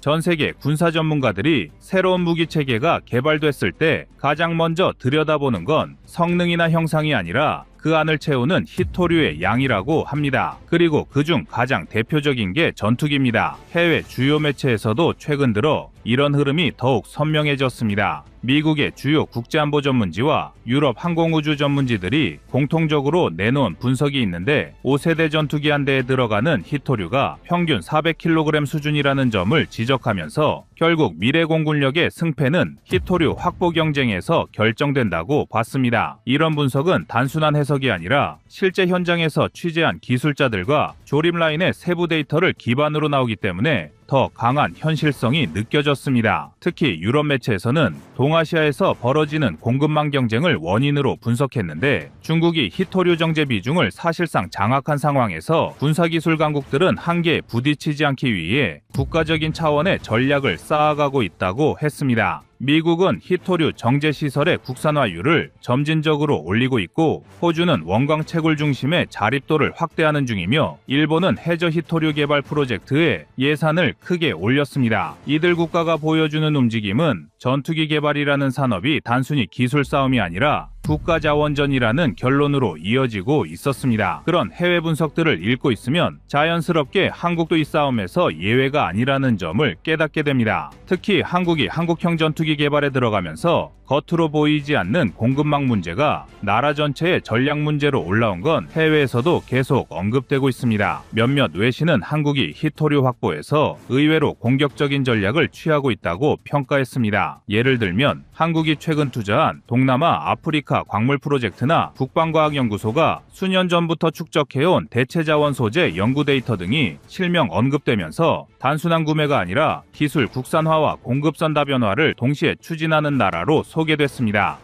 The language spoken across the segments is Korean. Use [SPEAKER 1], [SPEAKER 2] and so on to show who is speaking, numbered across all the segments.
[SPEAKER 1] 전 세계 군사 전문가들이 새로운 무기 체계가 개발됐을 때 가장 먼저 들여다보는 건 성능이나 형상이 아니라 그 안을 채우는 히토류의 양이라고 합니다. 그리고 그중 가장 대표적인 게 전투기입니다. 해외 주요 매체에서도 최근 들어 이런 흐름이 더욱 선명해졌습니다. 미국의 주요 국제안보 전문지와 유럽 항공우주 전문지들이 공통적으로 내놓은 분석이 있는데 5세대 전투기 한 대에 들어가는 히토류가 평균 400kg 수준이라는 점을 지적하면서 결국 미래 공군력의 승패는 히토류 확보 경쟁에서 결정된다고 봤습니다. 이런 분석은 단순한 해석 이 아니라 실제 현장에서 취재한 기술자들과 조립 라인의 세부 데이터를 기반으로 나오기 때문에 더 강한 현실성이 느껴졌습니다. 특히 유럽 매체에서는 동아시아에서 벌어지는 공급망 경쟁을 원인으로 분석했는데 중국이 히토류 정제 비중을 사실상 장악한 상황에서 군사기술 강국들은 한계에 부딪히지 않기 위해 국가적인 차원의 전략을 쌓아가고 있다고 했습니다. 미국은 히토류 정제 시설의 국산화율을 점진적으로 올리고 있고 호주는 원광 채굴 중심의 자립도를 확대하는 중이며 일본은 해저 히토류 개발 프로젝트에 예산을 크게 올렸습니다. 이들 국가가 보여주는 움직임은 전투기 개발이라는 산업이 단순히 기술 싸움이 아니라 국가 자원전이라는 결론으로 이어지고 있었습니다. 그런 해외 분석들을 읽고 있으면 자연스럽게 한국도 이 싸움에서 예외가 아니라는 점을 깨닫게 됩니다. 특히 한국이 한국형 전투기 개발에 들어가면서 겉으로 보이지 않는 공급망 문제가 나라 전체의 전략 문제로 올라온 건 해외에서도 계속 언급되고 있습니다. 몇몇 외신은 한국이 히토류 확보에서 의외로 공격적인 전략을 취하고 있다고 평가했습니다. 예를 들면 한국이 최근 투자한 동남아 아프리카 광물 프로젝트나 국방과학연구소가 수년 전부터 축적해온 대체 자원 소재 연구 데이터 등이 실명 언급되면서 단순한 구매가 아니라 기술 국산화와 공급선 다변화를 동시에 추진하는 나라로 소개됐습니다.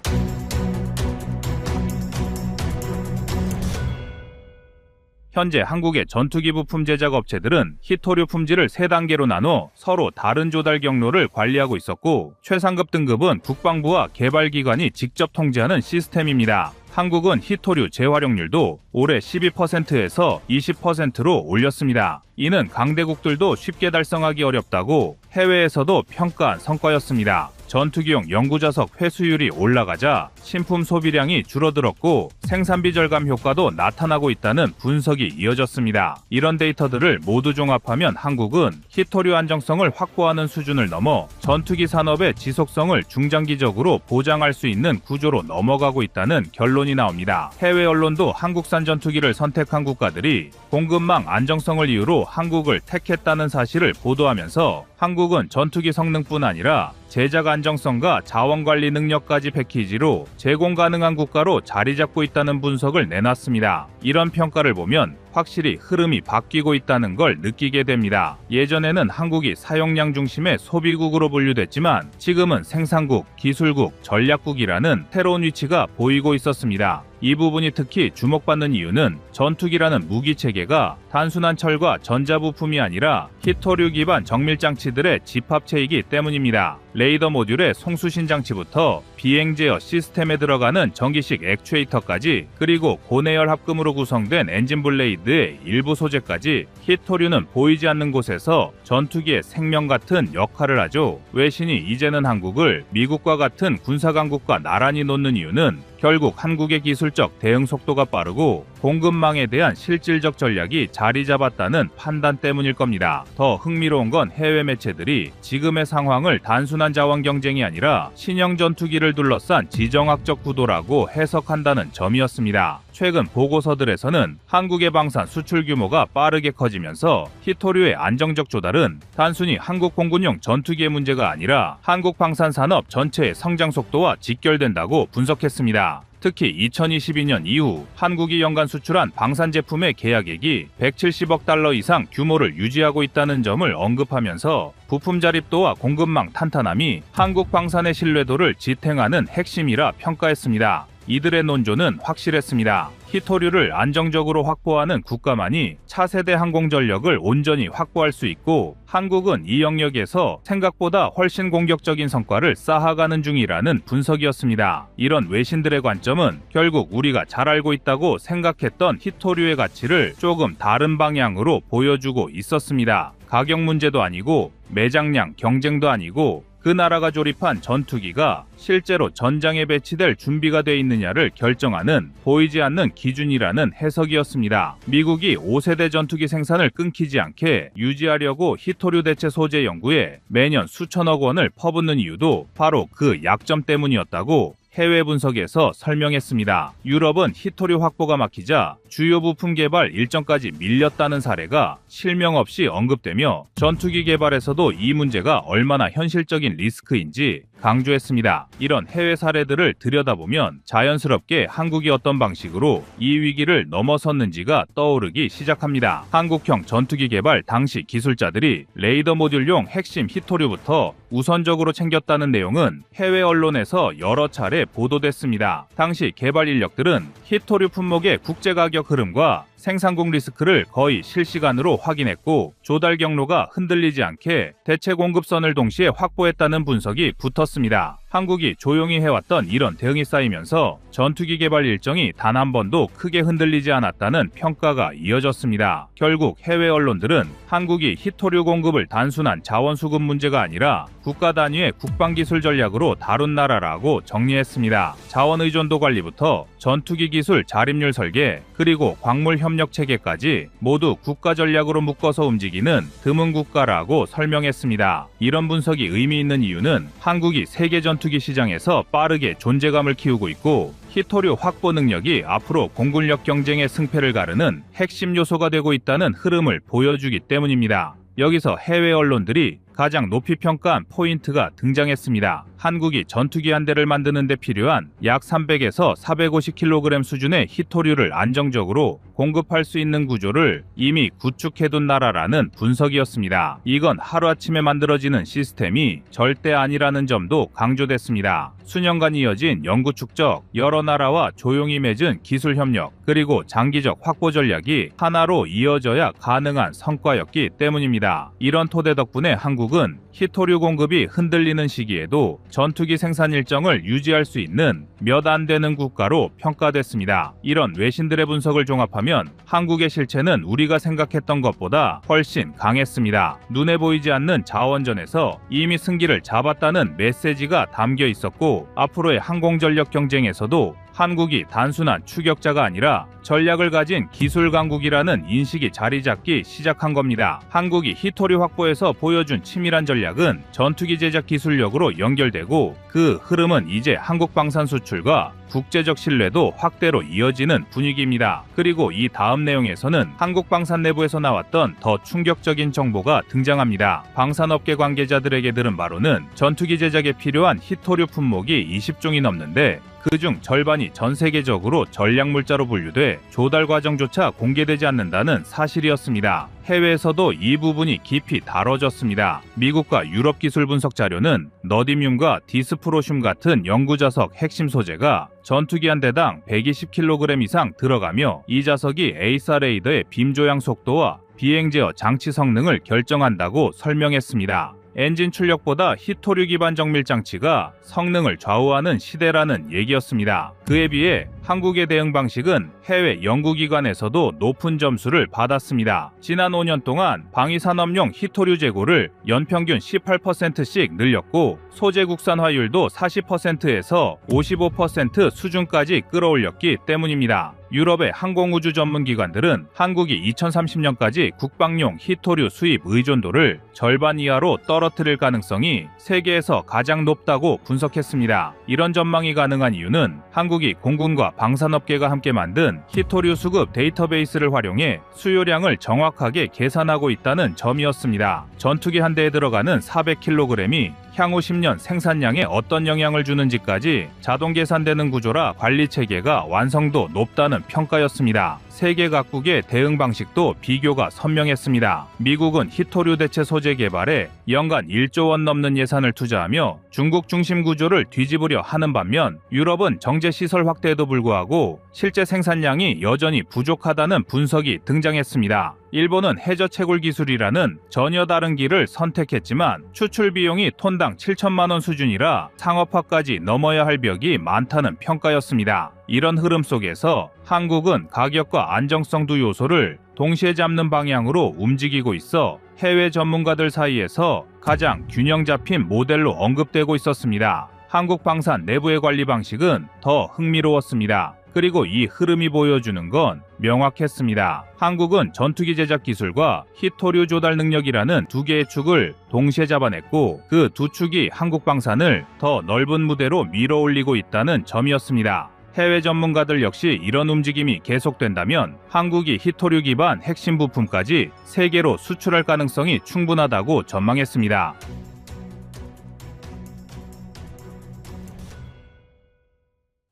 [SPEAKER 1] 현재 한국의 전투기 부품 제작 업체들은 히토류 품질을 세 단계로 나눠 서로 다른 조달 경로를 관리하고 있었고 최상급 등급은 국방부와 개발기관이 직접 통제하는 시스템입니다. 한국은 히토류 재활용률도 올해 12%에서 20%로 올렸습니다. 이는 강대국들도 쉽게 달성하기 어렵다고 해외에서도 평가한 성과였습니다. 전투기용 연구자석 회수율이 올라가자 신품 소비량이 줄어들었고 생산비 절감 효과도 나타나고 있다는 분석이 이어졌습니다. 이런 데이터들을 모두 종합하면 한국은 히토류 안정성을 확보하는 수준을 넘어 전투기 산업의 지속성을 중장기적으로 보장할 수 있는 구조로 넘어가고 있다는 결론이 나옵니다. 해외 언론도 한국산 전투기를 선택한 국가들이 공급망 안정성을 이유로 한국을 택했다는 사실을 보도하면서 한국은 전투기 성능뿐 아니라 제작 안정성과 자원 관리 능력까지 패키지로 제공 가능한 국가로 자리 잡고 있다는 분석을 내놨습니다. 이런 평가를 보면 확실히 흐름이 바뀌고 있다는 걸 느끼게 됩니다. 예전에는 한국이 사용량 중심의 소비국으로 분류됐지만 지금은 생산국, 기술국, 전략국이라는 새로운 위치가 보이고 있었습니다. 이 부분이 특히 주목받는 이유는 전투기라는 무기 체계가 단순한 철과 전자부품이 아니라 히토류 기반 정밀 장치들의 집합체이기 때문입니다. 레이더 모듈의 송수신 장치부터 비행 제어 시스템에 들어가는 전기식 액추에이터까지 그리고 고내열 합금으로 구성된 엔진 블레이드 의 일부 소재까지 히토류는 보이지 않는 곳에서 전투기의 생명 같은 역할을 하죠. 외신이 이제는 한국을 미국과 같은 군사 강국과 나란히 놓는 이유는 결국 한국의 기술적 대응 속도가 빠르고 공급망에 대한 실질적 전략이 자리 잡았다는 판단 때문일 겁니다. 더 흥미로운 건 해외 매체들이 지금의 상황을 단순한 자원 경쟁이 아니라 신형 전투기를 둘러싼 지정학적 구도라고 해석한다는 점이었습니다. 최근 보고서들에서는 한국의 방산 수출 규모가 빠르게 커지면서 히토류의 안정적 조달은 단순히 한국 공군용 전투기의 문제가 아니라 한국 방산 산업 전체의 성장 속도와 직결된다고 분석했습니다. 특히 2022년 이후 한국이 연간 수출한 방산 제품의 계약액이 170억 달러 이상 규모를 유지하고 있다는 점을 언급하면서 부품 자립도와 공급망 탄탄함이 한국 방산의 신뢰도를 지탱하는 핵심이라 평가했습니다. 이들의 논조는 확실했습니다. 히토류를 안정적으로 확보하는 국가만이 차세대 항공 전력을 온전히 확보할 수 있고 한국은 이 영역에서 생각보다 훨씬 공격적인 성과를 쌓아가는 중이라는 분석이었습니다. 이런 외신들의 관점은 결국 우리가 잘 알고 있다고 생각했던 히토류의 가치를 조금 다른 방향으로 보여주고 있었습니다. 가격 문제도 아니고 매장량 경쟁도 아니고 그 나라가 조립한 전투기가 실제로 전장에 배치될 준비가 돼 있느냐를 결정하는 보이지 않는 기준이라는 해석이었습니다. 미국이 5세대 전투기 생산을 끊기지 않게 유지하려고 히토류 대체 소재 연구에 매년 수천억 원을 퍼붓는 이유도 바로 그 약점 때문이었다고 해외 분석에서 설명했습니다. 유럽은 히토류 확보가 막히자 주요 부품 개발 일정까지 밀렸다는 사례가 실명 없이 언급되며 전투기 개발에서도 이 문제가 얼마나 현실적인 리스크인지 강조했습니다. 이런 해외 사례들을 들여다보면 자연스럽게 한국이 어떤 방식으로 이 위기를 넘어섰는지가 떠오르기 시작합니다. 한국형 전투기 개발 당시 기술자들이 레이더 모듈용 핵심 히토류부터 우선적으로 챙겼다는 내용은 해외 언론에서 여러 차례 보도됐습니다. 당시 개발 인력들은 히토류 품목의 국제 가격 흐름과 생산국 리스크를 거의 실시간으로 확인했고 조달 경로가 흔들리지 않게 대체 공급선을 동시에 확보했다는 분석이 붙었습니다. 한국이 조용히 해왔던 이런 대응이 쌓이면서 전투기 개발 일정이 단 한 번도 크게 흔들리지 않았다는 평가가 이어졌습니다. 결국 해외 언론들은 한국이 히토류 공급을 단순한 자원 수급 문제가 아니라 국가 단위의 국방 기술 전략으로 다룬 나라라고 정리했습니다. 자원 의존도 관리부터 전투기 기술 자립률 설계 그리고 광물 협력 체계까지 모두 국가 전략으로 묶어서 움직이는 드문 국가라고 설명했습니다. 이런 분석이 의미 있는 이유는 한국이 세계 전투 기 시장에서 빠르게 존재감을 키우고 있고 히토류 확보 능력이 앞으로 공군력 경쟁의 승패를 가르는 핵심 요소가 되고 있다는 흐름을 보여주기 때문입니다. 여기서 해외 언론들이 가장 높이 평가한 포인트가 등장했습니다. 한국이 전투기 한 대를 만드는 데 필요한 약 300에서 450kg 수준의 히토류를 안정적으로 공급할 수 있는 구조를 이미 구축해둔 나라라는 분석이었습니다. 이건 하루아침에 만들어지는 시스템이 절대 아니라는 점도 강조됐습니다. 수년간 이어진 연구 축적, 여러 나라와 조용히 맺은 기술 협력, 그리고 장기적 확보 전략이 하나로 이어져야 가능한 성과였기 때문입니다. 이런 토대 덕분에 한국 은 히토류 공급이 흔들리는 시기에도 전투기 생산 일정을 유지할 수 있는 몇 안 되는 국가로 평가됐습니다. 이런 외신들의 분석을 종합하면 한국의 실체는 우리가 생각했던 것보다 훨씬 강했습니다. 눈에 보이지 않는 자원전에서 이미 승기를 잡았다는 메시지가 담겨 있었고 앞으로의 항공전력 경쟁에서도 한국이 단순한 추격자가 아니라 전략을 가진 기술 강국이라는 인식이 자리 잡기 시작한 겁니다. 한국이 히토리 확보에서 보여준 치밀한 전략은 전투기 제작 기술력으로 연결되고 그 흐름은 이제 한국 방산 수출과 국제적 신뢰도 확대로 이어지는 분위기입니다. 그리고 이 다음 내용에서는 한국 방산 내부에서 나왔던 더 충격적인 정보가 등장합니다. 방산업계 관계자들에게 들은 바로는 전투기 제작에 필요한 히토류 품목이 20종이 넘는데 그중 절반이 전 세계적으로 전략물자로 분류돼 조달 과정조차 공개되지 않는다는 사실이었습니다. 해외에서도 이 부분이 깊이 다뤄졌습니다. 미국과 유럽 기술 분석 자료는 너디뮴과 디스프로슘 같은 연구자석 핵심 소재가 전투기 한 대당 120kg 이상 들어가며 이 자석이 에이사 레이더의 빔 조향 속도와 비행 제어 장치 성능을 결정한다고 설명했습니다. 엔진 출력보다 히토류 기반 정밀 장치가 성능을 좌우하는 시대라는 얘기였습니다. 그에 비해 한국의 대응 방식은 해외 연구기관에서도 높은 점수를 받았습니다. 지난 5년 동안 방위산업용 히토류 재고를 연평균 18%씩 늘렸고 소재 국산화율도 40%에서 55% 수준까지 끌어올렸기 때문입니다. 유럽의 항공우주 전문 기관들은 한국이 2030년까지 국방용 히토류 수입 의존도를 절반 이하로 떨어뜨릴 가능성이 세계에서 가장 높다고 분석했습니다. 이런 전망이 가능한 이유는 한국이 공군과 방산업계가 함께 만든 히토류 수급 데이터베이스를 활용해 수요량을 정확하게 계산하고 있다는 점이었습니다. 전투기 한 대에 들어가는 400kg이 향후 10년 생산량에 어떤 영향을 주는지까지 자동 계산되는 구조라 관리 체계가 완성도 높다는 평가였습니다. 세계 각국의 대응 방식도 비교가 선명했습니다. 미국은 히토류 대체 소재 개발에 연간 1조 원 넘는 예산을 투자하며 중국 중심 구조를 뒤집으려 하는 반면 유럽은 정제 시설 확대에도 불구하고 실제 생산량이 여전히 부족하다는 분석이 등장했습니다. 일본은 해저 채굴 기술이라는 전혀 다른 길을 선택했지만 추출 비용이 톤당 7천만 원 수준이라 상업화까지 넘어야 할 벽이 많다는 평가였습니다. 이런 흐름 속에서 한국은 가격과 안정성 두 요소를 동시에 잡는 방향으로 움직이고 있어 해외 전문가들 사이에서 가장 균형 잡힌 모델로 언급되고 있었습니다. 한국 방산 내부의 관리 방식은 더 흥미로웠습니다. 그리고 이 흐름이 보여주는 건 명확했습니다. 한국은 전투기 제작 기술과 히토류 조달 능력이라는 두 개의 축을 동시에 잡아냈고 그 두 축이 한국 방산을 더 넓은 무대로 밀어 올리고 있다는 점이었습니다. 해외 전문가들 역시 이런 움직임이 계속된다면 한국이 히토류 기반 핵심 부품까지 세계로 수출할 가능성이 충분하다고 전망했습니다.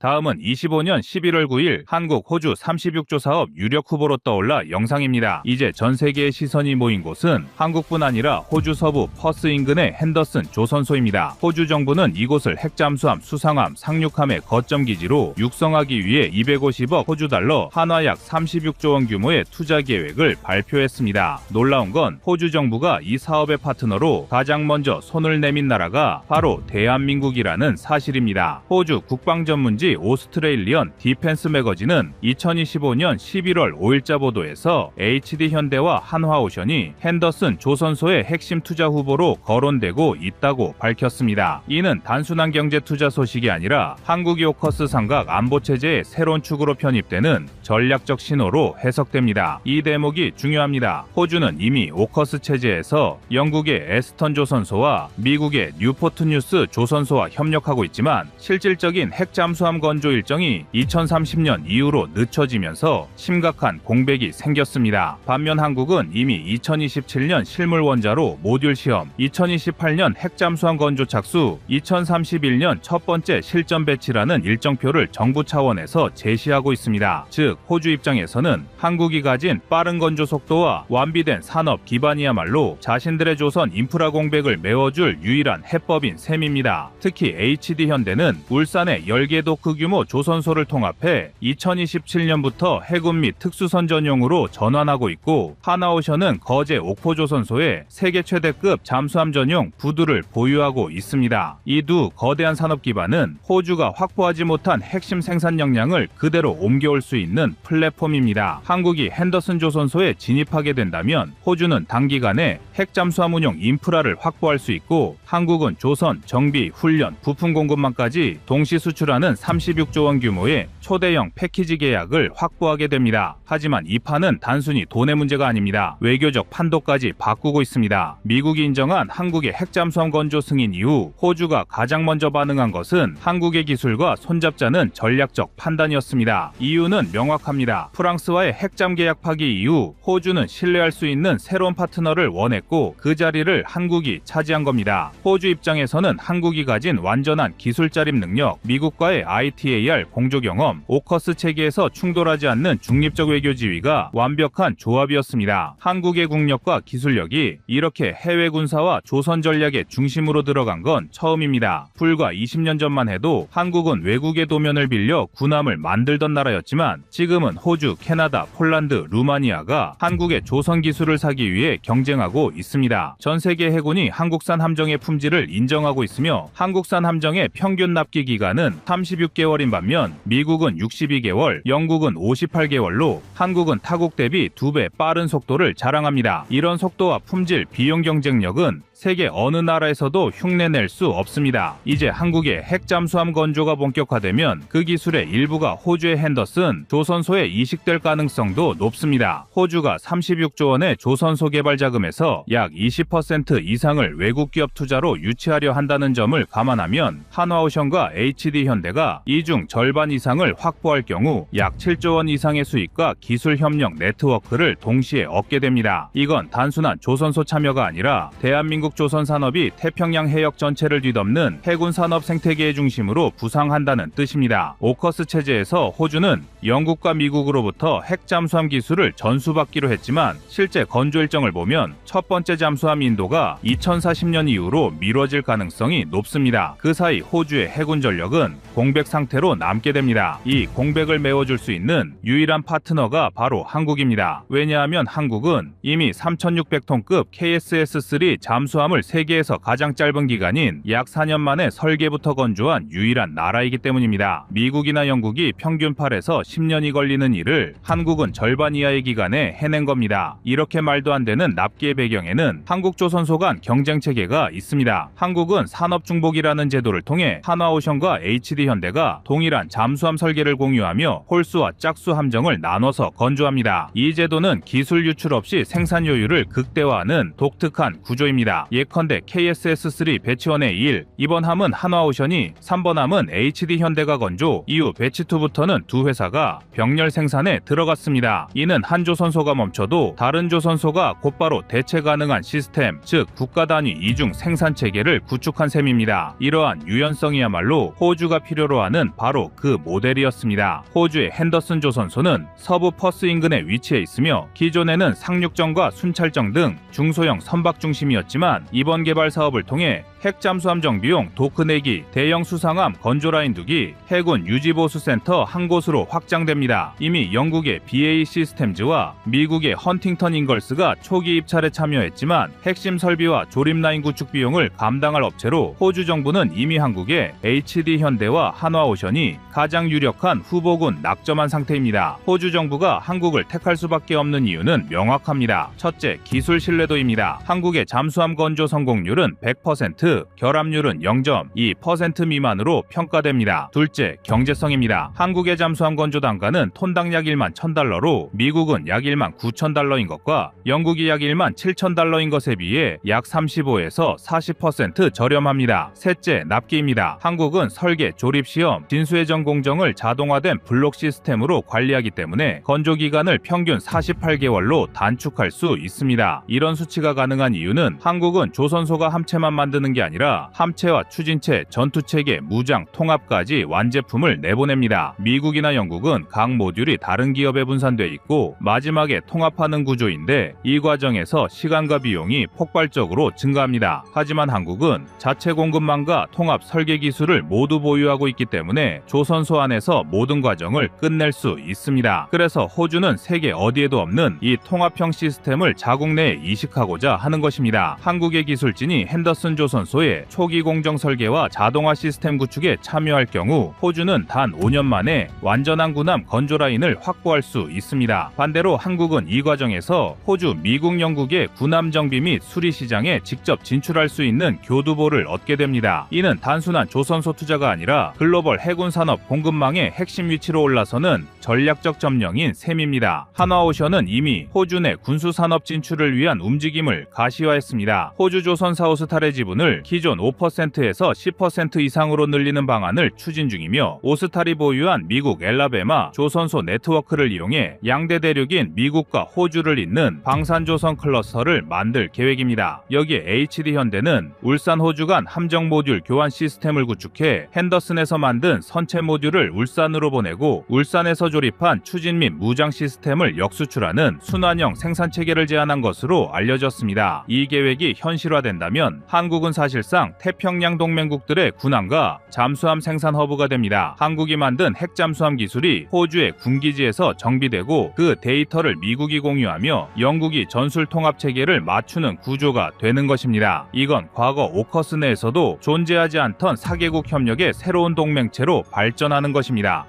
[SPEAKER 1] 다음은 25년 11월 9일 한국 호주 36조 사업 유력 후보로 떠올라 영상입니다. 이제 전 세계의 시선이 모인 곳은 한국뿐 아니라 호주 서부 퍼스 인근의 핸더슨 조선소입니다. 호주 정부는 이곳을 핵잠수함, 수상함, 상륙함의 거점 기지로 육성하기 위해 250억 호주 달러, 한화 약 36조 원 규모의 투자 계획을 발표했습니다. 놀라운 건 호주 정부가 이 사업의 파트너로 가장 먼저 손을 내민 나라가 바로 대한민국이라는 사실입니다. 호주 국방 전문지 오스트레일리언 디펜스 매거진은 2025년 11월 5일자 보도에서 HD 현대와 한화오션이 핸더슨 조선소의 핵심 투자 후보로 거론되고 있다고 밝혔습니다. 이는 단순한 경제 투자 소식이 아니라 한국이 오커스 삼각 안보 체제의 새로운 축으로 편입되는 전략적 신호로 해석됩니다. 이 대목이 중요합니다. 호주는 이미 오커스 체제에서 영국의 에스턴 조선소와 미국의 뉴포트 뉴스 조선소와 협력하고 있지만 실질적인 핵 잠수함 건조 일정이 2030년 이후로 늦춰지면서 심각한 공백이 생겼습니다. 반면 한국은 이미 2027년 실물 원자로 모듈 시험, 2028년 핵잠수함 건조 착수, 2031년 첫 번째 실전 배치라는 일정표를 정부 차원에서 제시하고 있습니다. 즉, 호주 입장에서는 한국이 가진 빠른 건조 속도와 완비된 산업 기반이야말로 자신들의 조선 인프라 공백을 메워줄 유일한 해법인 셈입니다. 특히 HD 현대는 울산의 열개 도크 규모 조선소를 통합해 2027년부터 해군 및 특수선 전용으로 전환하고 있고 하나오션은 거제 옥포조선소에 세계 최대급 잠수함 전용 부두를 보유하고 있습니다. 이 두 거대한 산업 기반은 호주가 확보하지 못한 핵심 생산 역량을 그대로 옮겨올 수 있는 플랫폼입니다. 한국이 핸더슨 조선소에 진입하게 된다면 호주는 단기간에 핵잠수함 운용 인프라를 확보할 수 있고 한국은 조선, 정비, 훈련, 부품 공급망까지 동시 수출하는 36조 원 규모의 초대형 패키지 계약을 확보하게 됩니다. 하지만 이 판은 단순히 돈의 문제가 아닙니다. 외교적 판도까지 바꾸고 있습니다. 미국이 인정한 한국의 핵잠수함 건조 승인 이후 호주가 가장 먼저 반응한 것은 한국의 기술과 손잡자는 전략적 판단이었습니다. 이유는 명확합니다. 프랑스와의 핵잠 계약 파기 이후 호주는 신뢰할 수 있는 새로운 파트너를 원했고 그 자리를 한국이 차지한 겁니다. 호주 입장에서는 한국이 가진 완전한 기술 자립 능력, 미국과의 ITAR 공조 경험, 오커스 체계에서 충돌하지 않는 중립적 외교 지위가 완벽한 조합이었습니다. 한국의 국력과 기술력이 이렇게 해외 군사와 조선 전략의 중심으로 들어간 건 처음입니다. 불과 20년 전만 해도 한국은 외국의 도면을 빌려 군함을 만들던 나라였지만 지금은 호주, 캐나다, 폴란드, 루마니아가 한국의 조선 기술을 사기 위해 경쟁하고 있습니다. 전 세계 해군이 한국산 함정의 품질을 인정하고 있으며 한국산 함정의 평균 납기 기간은 36 개월인 반면 미국은 62개월, 영국은 58개월로 한국은 타국 대비 두배 빠른 속도를 자랑합니다. 이런 속도와 품질, 비용 경쟁력은 세계 어느 나라에서도 흉내낼 수 없습니다. 이제 한국의 핵잠수함 건조가 본격화되면 그 기술의 일부가 호주의 핸더슨 조선소에 이식될 가능성도 높습니다. 호주가 36조 원의 조선소 개발 자금에서 약 20% 이상을 외국 기업 투자로 유치하려 한다는 점을 감안하면 한화오션과 HD 현대가 이 중 절반 이상을 확보할 경우 약 7조 원 이상의 수익과 기술 협력 네트워크를 동시에 얻게 됩니다. 이건 단순한 조선소 참여가 아니라 대한민국 조선 산업이 태평양 해역 전체를 뒤덮는 해군 산업 생태계의 중심으로 부상한다는 뜻입니다. 오커스 체제에서 호주는 영국과 미국으로부터 핵 잠수함 기술을 전수받기로 했지만 실제 건조 일정을 보면 첫 번째 잠수함 인도가 2040년 이후로 미뤄질 가능성이 높습니다. 그 사이 호주의 해군 전력은 공백 상태로 남게 됩니다. 이 공백을 메워줄 수 있는 유일한 파트너가 바로 한국입니다. 왜냐하면 한국은 이미 3600톤급 KSS-3 잠수함 잠수함을 세계에서 가장 짧은 기간인 약 4년 만에 설계부터 건조한 유일한 나라이기 때문입니다. 미국이나 영국이 평균 8에서 10년이 걸리는 일을 한국은 절반 이하의 기간에 해낸 겁니다. 이렇게 말도 안 되는 납기의 배경에는 한국 조선소 간 경쟁 체계가 있습니다. 한국은 산업중복이라는 제도를 통해 한화오션과 HD 현대가 동일한 잠수함 설계를 공유하며 홀수와 짝수 함정을 나눠서 건조합니다. 이 제도는 기술 유출 없이 생산 요율을 극대화하는 독특한 구조입니다. 예컨대 KSS-3 배치원의 1, 이번 함은 한화오션이 3번 함은 HD 현대가 건조, 이후 배치2부터는 두 회사가 병렬 생산에 들어갔습니다. 이는 한 조선소가 멈춰도 다른 조선소가 곧바로 대체 가능한 시스템, 즉 국가 단위 이중 생산 체계를 구축한 셈입니다. 이러한 유연성이야말로 호주가 필요로 하는 바로 그 모델이었습니다. 호주의 핸더슨 조선소는 서부 퍼스 인근에 위치해 있으며 기존에는 상륙정과 순찰정 등 중소형 선박 중심이었지만 이번 개발 사업을 통해 핵 잠수함 정비용 도크 내기, 대형 수상함 건조 라인 두기, 해군 유지보수센터 한 곳으로 확장됩니다. 이미 영국의 BAE 시스템즈와 미국의 헌팅턴 잉걸스가 초기 입찰에 참여했지만 핵심 설비와 조립 라인 구축 비용을 감당할 업체로 호주 정부는 이미 한국의 HD 현대와 한화오션이 가장 유력한 후보군 낙점한 상태입니다. 호주 정부가 한국을 택할 수밖에 없는 이유는 명확합니다. 첫째, 기술 신뢰도입니다. 한국의 잠수함 건조 성공률은 100%, 결함률은 0.2% 미만으로 평가됩니다. 둘째, 경제성입니다. 한국의 잠수함 건조 단가는 톤당 약 1만 1000달러로 미국은 약 1만 9000달러인 것과 영국이 약 1만 7000달러인 것에 비해 약 35에서 40% 저렴합니다. 셋째, 납기입니다. 한국은 설계, 조립 시험, 진수회전 공정을 자동화된 블록 시스템으로 관리하기 때문에 건조 기간을 평균 48개월로 단축할 수 있습니다. 이런 수치가 가능한 이유는 한국은 조선소가 함체만 만드는 게 아니라 함체와 추진체, 전투체계, 무장, 통합까지 완제품을 내보냅니다. 미국이나 영국은 각 모듈이 다른 기업에 분산돼 있고 마지막에 통합하는 구조인데 이 과정에서 시간과 비용이 폭발적으로 증가합니다. 하지만 한국은 자체 공급망과 통합 설계 기술을 모두 보유하고 있기 때문에 조선소 안에서 모든 과정을 끝낼 수 있습니다. 그래서 호주는 세계 어디에도 없는 이 통합형 시스템을 자국 내에 이식하고자 하는 것입니다. 한국의 기술진이 핸더슨 조선소 의 초기 공정 설계와 자동화 시스템 구축에 참여할 경우 호주는 단 5년 만에 완전한 군함 건조 라인을 확보할 수 있습니다. 반대로 한국은 이 과정에서 호주, 미국, 영국의 군함 정비 및 수리 시장에 직접 진출할 수 있는 교두보를 얻게 됩니다. 이는 단순한 조선소 투자가 아니라 글로벌 해군 산업 공급망의 핵심 위치로 올라서는 전략적 점령인 셈입니다. 한화오션은 이미 호주 내 군수 산업 진출을 위한 움직임을 가시화했습니다. 호주 조선사 오스탈의 지분 을 기존 5%에서 10% 이상으로 늘리는 방안을 추진 중이며 오스탈이 보유한 미국 엘라베마 조선소 네트워크를 이용해 양대 대륙인 미국과 호주를 잇는 방산조선 클러스터를 만들 계획입니다. 여기에 HD 현대는 울산 호주 간 함정 모듈 교환 시스템을 구축해 핸더슨에서 만든 선체 모듈을 울산으로 보내고 울산에서 조립한 추진 및 무장 시스템을 역수출하는 순환형 생산 체계를 제안한 것으로 알려졌습니다. 이 계획이 현실화된다면 한국은 사실상 태평양 동맹국들의 군함과 잠수함 생산 허브가 됩니다. 한국이 만든 핵잠수함 기술이 호주의 군기지에서 정비되고 그 데이터를 미국이 공유하며 영국이 전술 통합 체계를 맞추는 구조가 되는 것입니다. 이건 과거 오커스 내에서도 존재하지 않던 사개국 협력의 새로운 동맹체로 발전하는 것입니다.